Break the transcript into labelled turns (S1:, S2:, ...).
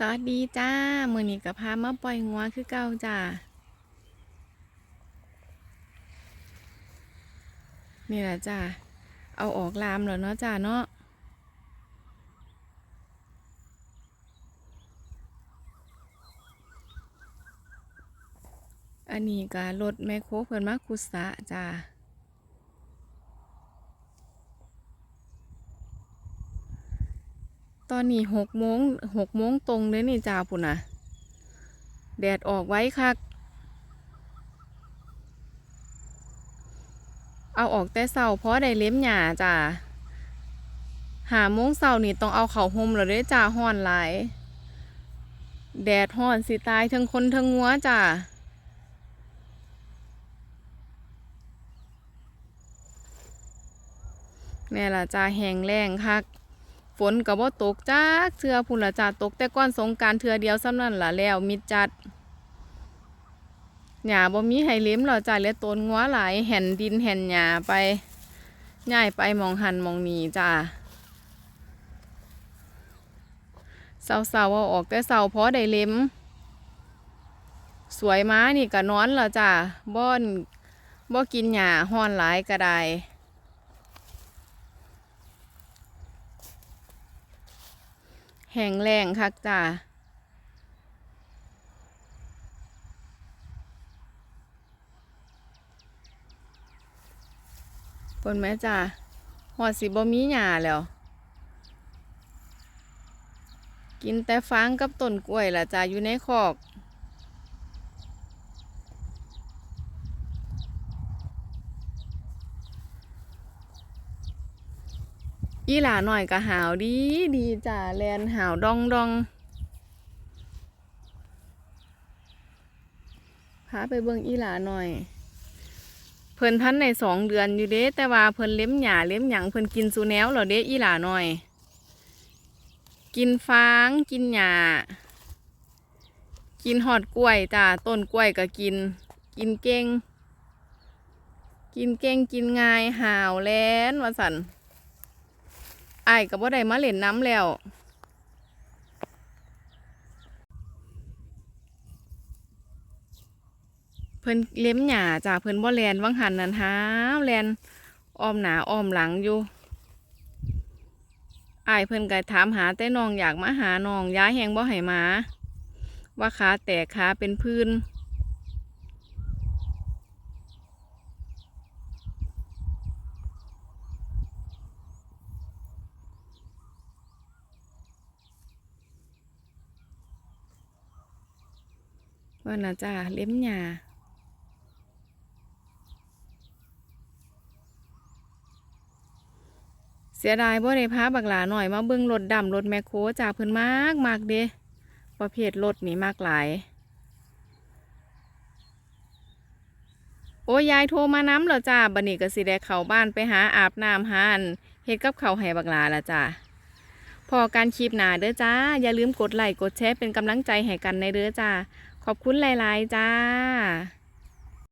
S1: สวัสดีจ้า มือนี้ก็พามาปล่อยงัวคือเก่าจ้า นี่แหละจ้า เอาออกลามแล้วเนาะจ้าเนาะ อันนี้ก็รถแมคโครเพิ่นมาคุสะจ้า ตอนนี้หกโมงหกโมงตรงเลยนี่จ้าปุ่นนะแดดออกไว้คักเอาออกแต่เสาเพราะได้เล็มหญ้าจ้าหาโมงเสานี่ต้องเอาเข่าห่มแล้วเด้จ้าห้อนหลาย แดดห้อนสิตายทั้งคนทั้งงัวจ้าแม่ยล่ะจ้าแห้งแล้งคัก ฝนก็บ่าตกจักเทื่อพุ่นละจ้าตกแต่ก้อนสงการเทื่อเดียวซ้ำนั่นละแล้วมิดจัดหญ้าบ่มีให้เล็มหรอจ้าเหลือต้นงัวหลายแห่นดินแห่นหญ้าไปย้ายไปมองหันมองนีจ้าเศร้าๆเอาออกแต่เศร้าเพราะได้เล็มสวยม้านี่ก็นอนและจ้าบ่อนบ่กินหญ้าห้อนหลายก็ได้ แห้งแรงคักจ้าเพิ่นแม่จ้าหอดสิบ่มีหญ้าแล้ว กินแต่ฟางกับต้นกล้วยล่ะจ้าอยู่ในคอก อีหลาหน่อยก็หาวดีดีจ้าแลนหาวดองดองพาไปเบิ่งอีหลาหน่อย เพิ่นทันในสองเดือนอยู่เด้ แต่ว่าเพิ่นเลี้ยมหญ้าเลี้ยมหยังเพิ่นกินสูแนวเหรอเด้อีหลาหน่อย กินฟางกินหญ้ากินหอดกล้วยจ้าต้นกล้วยก็กิน กินเก่ง กินเก่งกินง่ายหาวแลนว่าสัน ไอ้ก็บ่ได้มาเล่นน้ำแล้ว เพิ่นเลี้ยมหญ้าจ้าเพิ่นบ่แลนวังหันนั่นหาแลนอ้อมหนาอ้อมหลังอยู่ไอ้เพิ่นก็ถามหาแต่น้องอยากมาหาน้องย้ายแหงบ่ให้มา ว่าขาแตกขาเป็นพื้น ว่าน่ะจ้าเลี้ยมหญ้าเสียดายบ่ได้พาบักหลาหน่อยมาเบิ่งรถดำรถแมคโครจ้าเพิ่นมากมากเด้ประเภทรถนี่มากหลาย โอ้ยายโทรมาน้ำเหรอจ้าบัดนี้ก็สิได้เข้าบ้านไปหาอาบน้ำหาอันเฮ็ดกับเขาวให้บักหลาละจ้าพอการคลิปหนาเด้อจ้า อย่าลืมกดไลค์กดแชร์เป็นกำลังใจให้กันในเด้อจ้า ขอบคุณหลาย ๆ จ้า